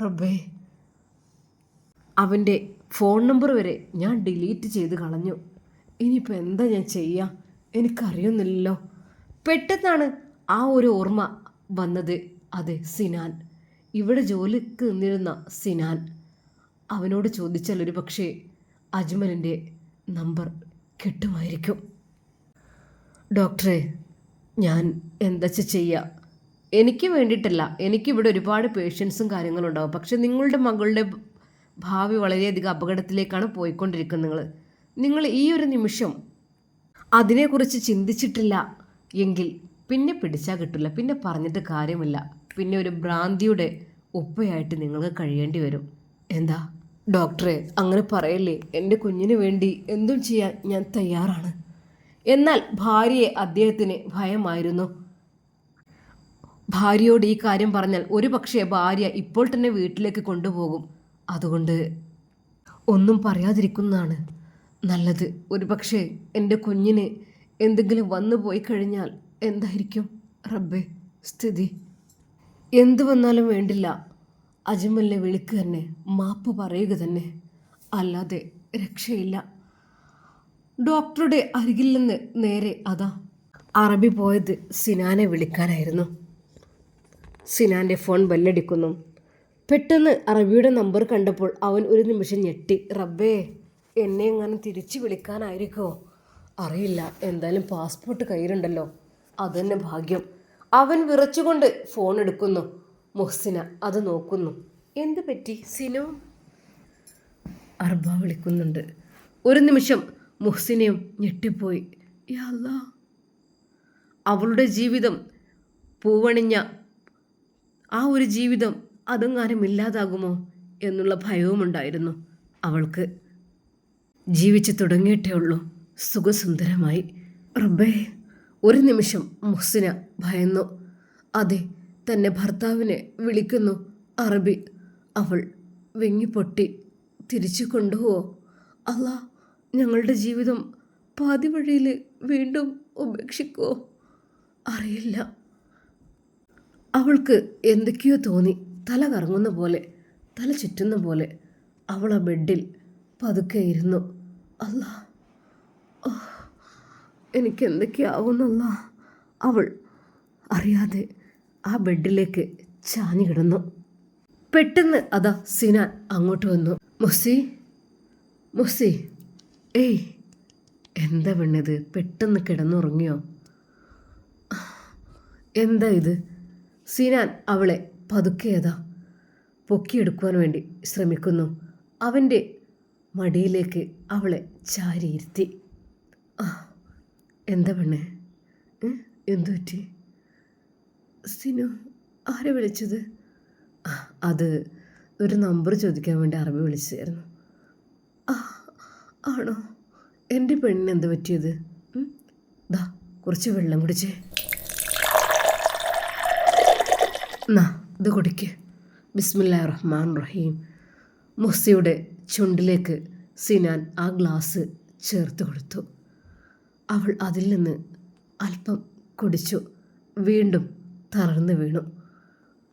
റബ്ബേ. അവന്റെ ഫോൺ നമ്പർ വരെ ഞാൻ ഡിലീറ്റ് ചെയ്ത് കളഞ്ഞു. ഇനിയിപ്പോൾ എന്താ ഞാൻ ചെയ്യുക എനിക്കറിയുന്നില്ലല്ലോ. പെട്ടെന്നാണ് ആ ഒരു ഓർമ്മ വന്നത്. അതെ സിനാൻ. ഇവിടെ ജോലിക്ക് നിന്നിരുന്ന സിനാൻ. അവനോട് ചോദിച്ചാൽ ഒരു പക്ഷേ അജ്മലിന്റെ നമ്പർ കിട്ടുമായിരിക്കും. ഡോക്ടറെ ഞാൻ എന്താ ചെയ്യുക എനിക്ക് വേണ്ടിയിട്ടല്ല. എനിക്കിവിടെ ഒരുപാട് പേഷ്യൻസും കാര്യങ്ങളും ഉണ്ടാവും പക്ഷെ നിങ്ങളുടെ മകളുടെ ഭാവി വളരെയധികം അപകടത്തിലേക്കാണ് പോയിക്കൊണ്ടിരിക്കുന്നത് നിങ്ങൾ നിങ്ങൾ ഈ ഒരു നിമിഷം അതിനെക്കുറിച്ച് ചിന്തിച്ചിട്ടില്ല എങ്കിൽ പിന്നെ പിടിച്ചാൽ കിട്ടില്ല പിന്നെ പറഞ്ഞിട്ട് കാര്യമില്ല. പിന്നെ ഒരു ഭ്രാന്തിയുടെ ഉപ്പയായിട്ട് നിങ്ങൾക്ക് കഴിയേണ്ടി വരും. എന്താ? ഡോക്ടറെ അങ്ങനെ പറയല്ലേ? എന്റെ കുഞ്ഞിന് വേണ്ടി എന്തും ചെയ്യാൻ ഞാൻ തയ്യാറാണ്. എന്നാൽ ഭാര്യയെ അദ്ദേഹത്തിന് ഭയമായിരുന്നു. ഭാര്യയോട് ഈ കാര്യം പറഞ്ഞാൽ ഒരു പക്ഷേ ഭാര്യ ഇപ്പോൾ തന്നെ വീട്ടിലേക്ക് കൊണ്ടുപോകും. അതുകൊണ്ട് ഒന്നും പറയാതിരിക്കുന്നതാണ് നല്ലത്. ഒരു പക്ഷേ എന്റെ കുഞ്ഞിന് എന്തെങ്കിലും വന്നു പോയി കഴിഞ്ഞാൽ എന്തായിരിക്കും? റബ്ബേ സ്ഥിതി. എന്തു വന്നാലും വേണ്ടില്ല. അജ്മലിനെ വിളിക്കുക തന്നെ. മാപ്പ് പറയുക തന്നെ. അല്ലാതെ രക്ഷയില്ല. ഡോക്ടറുടെ അരികിൽ നിന്ന് നേരെ അതാ. അറബി പോയത് സിനാനെ വിളിക്കാനായിരുന്നു. സിനാന്റെ ഫോൺ ബെല്ലടിക്കുന്നു. പെട്ടെന്ന് അറബിയുടെ നമ്പർ കണ്ടപ്പോൾ അവൻ ഒരു നിമിഷം ഞെട്ടി. റബ്ബേ എന്നെ എങ്ങനെ തിരിച്ചു വിളിക്കാനായിരിക്കുമോ അറിയില്ല എന്തായാലും പാസ്പോർട്ട് കയ്യിലുണ്ടല്ലോ. അതന്നെ ഭാഗ്യം. അവൻ വിറച്ചുകൊണ്ട് ഫോൺ എടുക്കുന്നു. മുഹ്സിന അത് നോക്കുന്നു. എന്ത് പറ്റി സിനു? അർബ വിളിക്കുന്നുണ്ട്. ഒരു നിമിഷം മുഹ്സിനയും ഞെട്ടിപ്പോയി. അവളുടെ ജീവിതം പൂവണിഞ്ഞ ആ ഒരു ജീവിതം അതെങ്ങാനും ഇല്ലാതാകുമോ എന്നുള്ള ഭയവുമുണ്ടായിരുന്നു അവൾക്ക്. ജീവിച്ചു തുടങ്ങിയിട്ടേ ഉള്ളൂ. സുഖസുന്ദരമായി. റബ്ബേ ഒരു നിമിഷം മുഹ്സിന ഭയന്നു. അതെ തന്നെ ഭർത്താവിനെ വിളിക്കുന്നു. അറബി അവൾ വെങ്ങിപ്പൊട്ടി. തിരിച്ചു കൊണ്ടുപോവോ? അല്ലാ ഞങ്ങളുടെ ജീവിതം പാതി വഴിയിൽ വീണ്ടും ഉപേക്ഷിക്കുമോ അറിയില്ല. അവൾക്ക് എന്തൊക്കെയോ തോന്നി. തല കറങ്ങുന്ന പോലെ തല ചുറ്റുന്ന പോലെ. അവൾ ആ ബെഡിൽ പതുക്കെ ഇരുന്നു. അല്ല എനിക്ക് എന്തൊക്കെയാവുന്നല്ല അവൾ അറിയാതെ ആ ബെഡിലേക്ക് ചാഞ്ഞു കിടന്നു. പെട്ടെന്ന് അതാ സിനാൻ അങ്ങോട്ട് വന്നു. മുസി മുസി ഏയ് എന്താ പെണ്ണിത്? പെട്ടെന്ന് കിടന്നുറങ്ങിയോ? എന്താ ഇത്? സിനാൻ അവളെ പതുക്കേതാ പൊക്കിയെടുക്കുവാൻ വേണ്ടി ശ്രമിക്കുന്നു. അവന്റെ മടിയിലേക്ക് അവളെ ചാരിയിരുത്തി എന്താ പെണ്ണേ? എന്തു പറ്റി? സിനു ആരെ വിളിച്ചത്? അത് ഒരു നമ്പർ ചോദിക്കാൻ വേണ്ടി അറബി വിളിച്ചായിരുന്നു ആ ആണോ? എന്റെ പെണ്ണിന് എന്ത് പറ്റിയത്? ദാ കുറച്ച് വെള്ളം കുടിച്ചേ. എന്നാ ഇത് കുടിക്ക്. ബിസ്മില്ലാ റഹ്മാൻ റഹീം മുസ്സിയുടെ ചുണ്ടിലേക്ക് സിനാൻ ആ ഗ്ലാസ് ചേർത്ത് കൊടുത്തു. അവൾ അതിൽ നിന്ന് അല്പം കുടിച്ചു. വീണ്ടും തളർന്നു വീണു.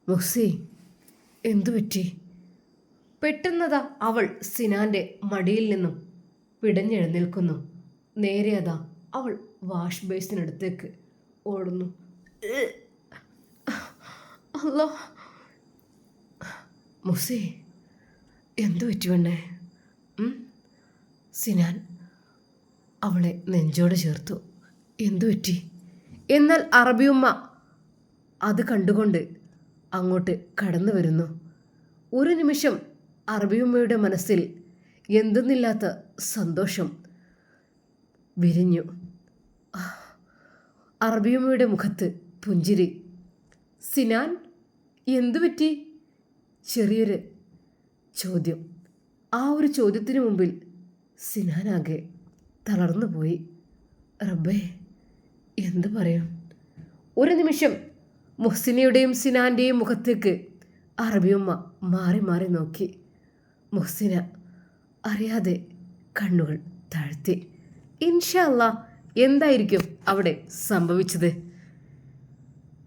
മുസ്സി എന്തു പറ്റി? പെട്ടെന്നതാ അവൾ സിനാന്റെ മടിയിൽ നിന്നും പിടഞ്ഞെഴുന്നേൽക്കുന്നു. നേരെ അതാ അവൾ വാഷ് ബേസിനടുത്തേക്ക് ഓടുന്നു. അല്ലോ. മുസേ എന്തു പറ്റി പെണ്ണേ? ഉം? സിനാൻ അവളെ നെഞ്ചോട് ചേർത്തു. എന്തു പറ്റി? എന്നാൽ അറബിയുമ്മ അത് കണ്ടുകൊണ്ട് അങ്ങോട്ട് കടന്നു വരുന്നു. ഒരു നിമിഷം അറബിയുമ്മയുടെ മനസ്സിൽ എന്തെന്നില്ലാത്ത സന്തോഷം. വിരിഞ്ഞു. അറബിയമ്മയുടെ മുഖത്ത് പുഞ്ചിരി. സിനാൻ എന്തു പറ്റി? ചെറിയൊരു ചോദ്യം. ആ ഒരു ചോദ്യത്തിന് മുമ്പിൽ സിനാനാകെ തളർന്നു പോയി. റബ്ബേ എന്ത് പറയും? ഒരു നിമിഷം മുഹ്സിനയുടെയും സിനാന്റെയും മുഖത്തേക്ക് അറബിയമ്മ മാറി മാറി നോക്കി. മുഹ്സിന അറിയാതെ കണ്ണുകൾ താഴ്ത്തി. ഇൻഷല്ല എന്തായിരിക്കും അവിടെ സംഭവിച്ചത്?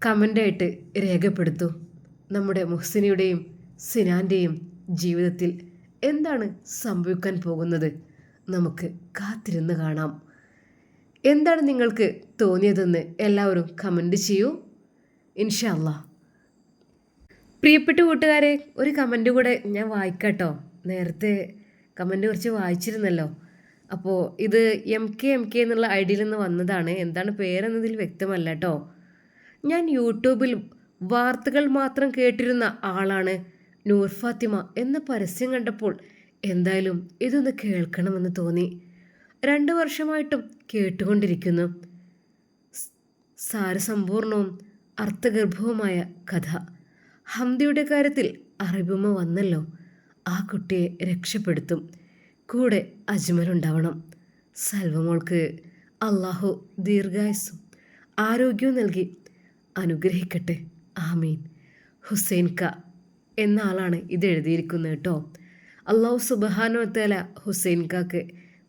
കമന്റായിട്ട് രേഖപ്പെടുത്തൂ. നമ്മുടെ മുഹ്സിനിയുടെയും സിനാന്റെയും ജീവിതത്തിൽ എന്താണ് സംഭവിക്കാൻ പോകുന്നത്? നമുക്ക് കാത്തിരുന്ന് കാണാം. എന്താണ് നിങ്ങൾക്ക് തോന്നിയതെന്ന് എല്ലാവരും കമന്റ് ചെയ്യൂ. ഇൻഷല്ല പ്രിയപ്പെട്ട കൂട്ടുകാരെ ഒരു കമന്റ് കൂടെ ഞാൻ വായിക്കാട്ടോ. നേരത്തെ കമന്റ് കുറച്ച് വായിച്ചിരുന്നല്ലോ. അപ്പോൾ ഇത് എം കെ എം കെ എന്നുള്ള ഐ ഡിയിൽ നിന്ന് വന്നതാണ്. എന്താണ് പേരെന്നതിൽ വ്യക്തമല്ല കേട്ടോ ഞാൻ യൂട്യൂബിൽ വാർത്തകൾ മാത്രം കേട്ടിരുന്ന ആളാണ് നൂർ ഫാത്തിമ എന്ന പരസ്യം കണ്ടപ്പോൾ എന്തായാലും ഇതൊന്ന് കേൾക്കണമെന്ന് തോന്നി. രണ്ട് വർഷമായിട്ടും കേട്ടുകൊണ്ടിരിക്കുന്നു. സാരസമ്പൂർണവും അർത്ഥഗർഭവുമായ കഥ. ഹംദിയുടെ കാര്യത്തിൽ അറിവുമ വന്നല്ലോ. ആ കുട്ടിയെ രക്ഷപ്പെടുത്തും. കൂടെ അജ്മലുണ്ടാവണം. സൽവമോൾക്ക് അള്ളാഹു ദീർഘായുസ്സും ആരോഗ്യവും നൽകി അനുഗ്രഹിക്കട്ടെ. ആമീൻ. ഹുസൈൻ ക എന്ന ആളാണ് ഇത് എഴുതിയിരിക്കുന്നത് കേട്ടോ. അള്ളാഹു സുബഹാനോ തല ഹുസൈൻ കാക്ക്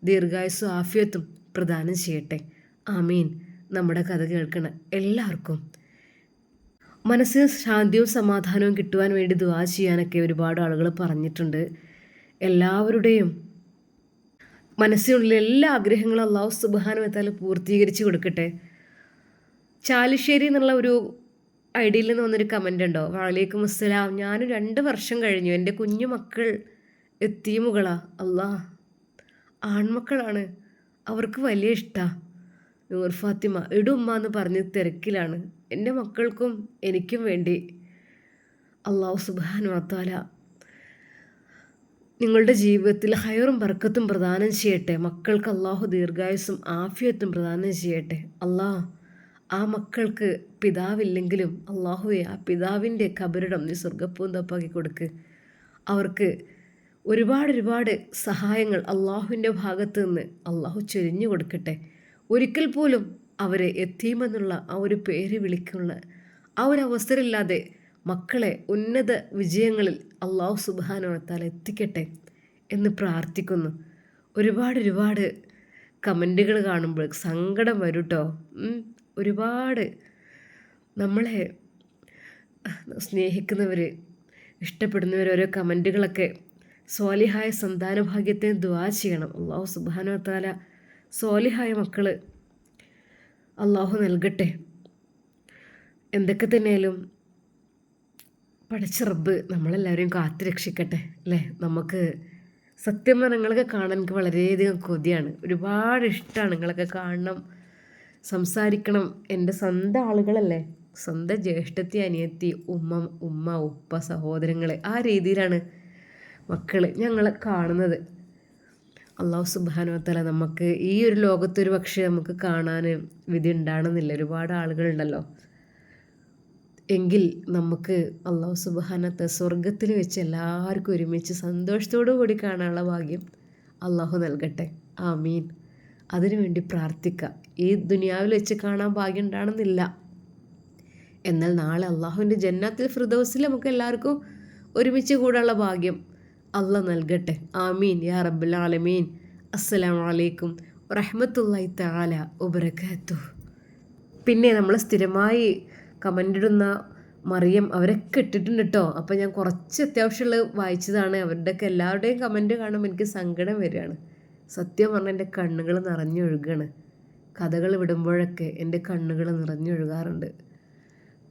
ദീർഘായുസ്സും ആഫിയത്തും പ്രദാനം ചെയ്യട്ടെ. ആമീൻ. നമ്മുടെ കഥ കേൾക്കണ എല്ലാവർക്കും മനസ്സിന് ശാന്തിയും സമാധാനവും കിട്ടുവാൻ വേണ്ടി ദുവാ ചെയ്യാനൊക്കെ ഒരുപാട് ആളുകൾ പറഞ്ഞിട്ടുണ്ട്. എല്ലാവരുടെയും മനസ്സിനുള്ളിൽ എല്ലാ ആഗ്രഹങ്ങളും അള്ളാഹു സുബാനുവത്താൽ പൂർത്തീകരിച്ച് കൊടുക്കട്ടെ. ചാലിശ്ശേരി എന്നുള്ള ഒരു ഐഡിയയിൽ നിന്ന് വന്നൊരു കമന്റ് ഉണ്ടോ? വാലേക്കും അസ്സലാം. ഞാനും രണ്ട് വർഷം കഴിഞ്ഞു. എന്റെ കുഞ്ഞു മക്കൾ എത്തിയ മുകളാ. അള്ളാ ആൺമക്കളാണ്. അവർക്ക് വലിയ ഇഷ്ടമാണ് നൂർ ഫാത്തിമ ഇടുമ്മ എന്ന് പറഞ്ഞ് തിരക്കിലാണ്. എന്റെ മക്കൾക്കും എനിക്കും വേണ്ടി അള്ളാഹു സുബാനു വത്താല നിങ്ങളുടെ ജീവിതത്തിൽ ഹയറും ബർക്കത്തും പ്രദാനം ചെയ്യട്ടെ. മക്കൾക്ക് അള്ളാഹു ദീർഘായുസും ആഫിയത്തും പ്രദാനം ചെയ്യട്ടെ. അള്ളാഹ് ആ മക്കൾക്ക് പിതാവില്ലെങ്കിലും അള്ളാഹുവെ ആ പിതാവിന്റെ കബരിടം നീ സ്വർഗപ്പൂന്തപ്പാക്കി കൊടുക്ക്. അവർക്ക് ഒരുപാട് ഒരുപാട് സഹായങ്ങൾ അള്ളാഹുവിന്റെ ഭാഗത്ത് നിന്ന് അള്ളാഹു ചൊരിഞ്ഞു കൊടുക്കട്ടെ. ഒരിക്കൽ പോലും അവരെ എത്തീമെന്നുള്ള ആ ഒരു പേര് വിളിക്കുള്ള ആ ഒരു അവസരമില്ലാതെ മക്കളെ ഉന്നത വിജയങ്ങളിൽ അള്ളാഹു സുബാനോത്താൽ എത്തിക്കട്ടെ എന്ന് പ്രാർത്ഥിക്കുന്നു. ഒരുപാട് ഒരുപാട് കമന്റുകൾ കാണുമ്പോൾ സങ്കടം വരും കേട്ടോ ഒരുപാട്. നമ്മളെ സ്നേഹിക്കുന്നവർ ഇഷ്ടപ്പെടുന്നവർ ഓരോ കമന്റുകളൊക്കെ സ്വാലിഹായ സന്താനഭാഗ്യത്തിന് ദ്വാ ചെയ്യണം. അള്ളാഹു താല സ്വാലിഹായ മക്കൾ അള്ളാഹു നൽകട്ടെ. എന്തൊക്കെ തന്നെയാലും പഠിച്ച റബ്ബ് നമ്മളെല്ലാവരെയും കാത്തു രക്ഷിക്കട്ടെ അല്ലേ? നമുക്ക് സത്യം നിങ്ങളൊക്കെ കാണാൻ എനിക്ക് വളരെയധികം കൊതിയാണ്. ഒരുപാട് ഇഷ്ടമാണ് നിങ്ങളൊക്കെ കാണണം സംസാരിക്കണം. എന്റെ സ്വന്തം ആളുകളല്ലേ? സ്വന്തം ജ്യേഷ്ഠത്തി അനിയത്തി ഉമ്മ ഉമ്മ ഉപ്പ സഹോദരങ്ങൾ ആ രീതിയിലാണ് മക്കൾ ഞങ്ങളെ കാണുന്നത്. അള്ളാഹു സുബാനുവത്തല നമുക്ക് ഈ ഒരു ലോകത്തൊരു പക്ഷേ നമുക്ക് കാണാൻ വിധി ഉണ്ടാകണമെന്നില്ല ഒരുപാട് ആളുകളുണ്ടല്ലോ. എങ്കിൽ നമുക്ക് അള്ളാഹു സുബാനത്തെ സ്വർഗത്തിൽ വെച്ച് എല്ലാവർക്കും ഒരുമിച്ച് സന്തോഷത്തോടു കൂടി കാണാനുള്ള ഭാഗ്യം അള്ളാഹു നൽകട്ടെ. ആമീൻ. അതിനുവേണ്ടി പ്രാർത്ഥിക്കുക ഈ ദുനിയാവിൽ വെച്ച് കാണാൻ ഭാഗ്യം ഉണ്ടാകണമെന്നില്ല എന്നാൽ നാളെ അള്ളാഹുവിന്റെ ജന്നാത്തിൽ ഫിർദൗസിൽ നമുക്ക് എല്ലാവർക്കും ഒരുമിച്ച് കൂടാനുള്ള ഭാഗ്യം അല്ല നൽകട്ടെ. ആമീൻ. യാ റബ്ബുൽ ആലമീൻ. അസ്സലാമു അലൈക്കും റഹ്മത്തുള്ളാഹി തആല വബറകാത്തു. പിന്നെ നമ്മൾ സ്ഥിരമായി കമന്റ് ഇടുന്ന മറിയം അവരൊക്കെ ഇട്ടിട്ടുണ്ട് കേട്ടോ അപ്പോൾ ഞാൻ കുറച്ച് അത്യാവശ്യമുള്ളത് വായിച്ചതാണ്. അവരുടെയൊക്കെ എല്ലാവരുടെയും കമന്റ് കാണുമ്പോൾ എനിക്ക് സങ്കടം വരികയാണ്. സത്യം പറഞ്ഞാൽ എന്റെ കണ്ണുകൾ നിറഞ്ഞൊഴുകാണ്. കഥകൾ വിടുമ്പോഴൊക്കെ എന്റെ കണ്ണുകൾ നിറഞ്ഞൊഴുകാറുണ്ട്.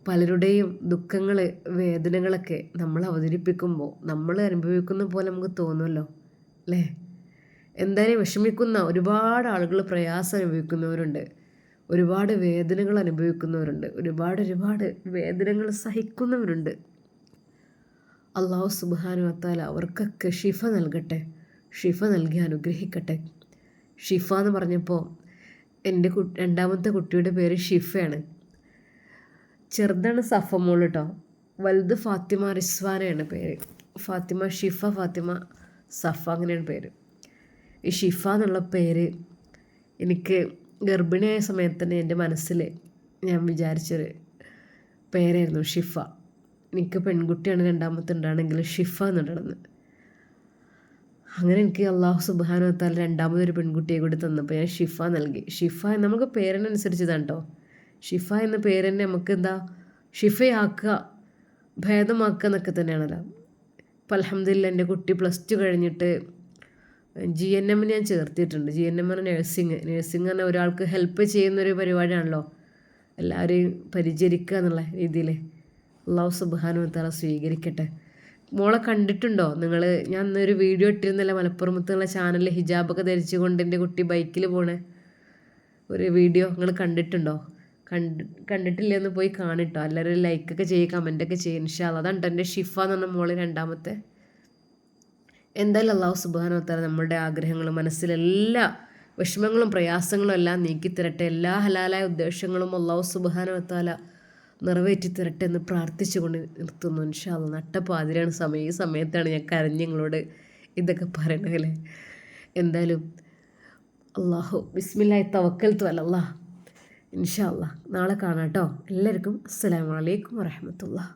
പലരുടെയും ദുഃഖങ്ങൾ വേദനകളൊക്കെ നമ്മൾ അവതരിപ്പിക്കുമ്പോൾ നമ്മൾ അനുഭവിക്കുന്ന പോലെ നമുക്ക് തോന്നുമല്ലോ അല്ലേ? എന്തായാലും വിഷമിക്കുന്ന ഒരുപാട് ആളുകൾ പ്രയാസം അനുഭവിക്കുന്നവരുണ്ട്. ഒരുപാട് വേദനകൾ അനുഭവിക്കുന്നവരുണ്ട്. ഒരുപാട് ഒരുപാട് വേദനകൾ സഹിക്കുന്നവരുണ്ട്. അള്ളാഹു സുബാനു വത്താല അവർക്കൊക്കെ ഷിഫ നൽകട്ടെ ഷിഫ നൽകി അനുഗ്രഹിക്കട്ടെ. ഷിഫ എന്ന് പറഞ്ഞപ്പോൾ എന്റെ കു രണ്ടാമത്തെ കുട്ടിയുടെ പേര് ഷിഫയാണ് ചെറുതാണ് സഫ മോൾ കേട്ടോ വലുത് ഫാത്തിമ റിസ്വാനയാണ് പേര്. ഫാത്തിമ ഷിഫ ഫാത്തിമ സഫ അങ്ങനെയാണ് പേര്. ഈ ഷിഫ എന്നുള്ള പേര് എനിക്ക് ഗർഭിണിയായ സമയത്ത് തന്നെ എന്റെ മനസ്സിൽ ഞാൻ വിചാരിച്ചൊരു പേരായിരുന്നു ഷിഫ. എനിക്ക് പെൺകുട്ടിയാണ് രണ്ടാമത്തെ ഉണ്ടാണെങ്കിൽ ഷിഫ എന്നുണ്ടാണെന്ന് അങ്ങനെ എനിക്ക് അള്ളാഹു സുബാനുവത്താൽ രണ്ടാമതൊരു പെൺകുട്ടിയെ കൂടി തന്നപ്പോൾ ഞാൻ ഷിഫ നൽകി. ഷിഫ നമുക്ക് പേരിനനുസരിച്ചതാണ് കേട്ടോ ഷിഫ എന്ന പേര് തന്നെ നമുക്ക് എന്താ ഷിഫയാക്കുക ഭേദമാക്കുക എന്നൊക്കെ തന്നെയാണല്ലോ. ഇപ്പം അലഹമ്മദില്ല എന്റെ കുട്ടി പ്ലസ് ടു കഴിഞ്ഞിട്ട് ജി എൻ എമ്മിന് ഞാൻ ചേർത്തിട്ടുണ്ട് ജി എൻ എം പറഞ്ഞ നഴ്സിംഗ്. നഴ്സിംഗ് പറഞ്ഞാൽ ഒരാൾക്ക് ഹെൽപ്പ് ചെയ്യുന്നൊരു പരിപാടിയാണല്ലോ. എല്ലാവരെയും പരിചരിക്കുക എന്നുള്ള രീതിയിൽ. അള്ളാഹു സുബാനു തല സ്വീകരിക്കട്ടെ. മോളെ കണ്ടിട്ടുണ്ടോ? നിങ്ങൾ ഞാൻ ഇന്നൊരു വീഡിയോ ഇട്ടിരുന്നില്ല മലപ്പുറമത്തുള്ള ചാനലിൽ ഹിജാബൊക്കെ ധരിച്ചുകൊണ്ട് എന്റെ കുട്ടി ബൈക്കിൽ പോണേ. ഒരു വീഡിയോ നിങ്ങൾ കണ്ടിട്ടുണ്ടോ? കണ്ട് കണ്ടിട്ടില്ലെന്ന് പോയി കാണിട്ടോ. എല്ലാവരും ലൈക്കൊക്കെ ചെയ്യുക കമന്റൊക്കെ ചെയ്യുക ഇൻഷാല്ല അതാണ് എന്റെ ഷിഫ എന്ന് പറഞ്ഞ മോൾ രണ്ടാമത്തെ. എന്തായാലും അള്ളാഹു സുബാനോത്താര നമ്മളുടെ ആഗ്രഹങ്ങളും മനസ്സിലെല്ലാ വിഷമങ്ങളും പ്രയാസങ്ങളും എല്ലാം നീക്കിത്തരട്ടെ എല്ലാ ഹലാലായ ഉദ്ദേശങ്ങളും അള്ളാഹു സുബാനോത്താല നിറവേറ്റി തരട്ടെ എന്ന് പ്രാർത്ഥിച്ചുകൊണ്ട് നിർത്തുന്നു. ഇൻഷാല്ല നട്ടപ്പാതിരാണ് സമയം. ഈ സമയത്താണ് ഞാൻ കരഞ്ഞ് നിങ്ങളോട് ഇതൊക്കെ പറയണതല്ലേ എന്തായാലും അള്ളാഹു ബിസ്മില്ലായി തവക്കൽ അല്ലാ ഇൻഷാ അല്ലാ നാളെ കാണാം കേട്ടോ. എല്ലാവർക്കും അസ്സാം വലൈക്കും വരഹമത്തുള്ള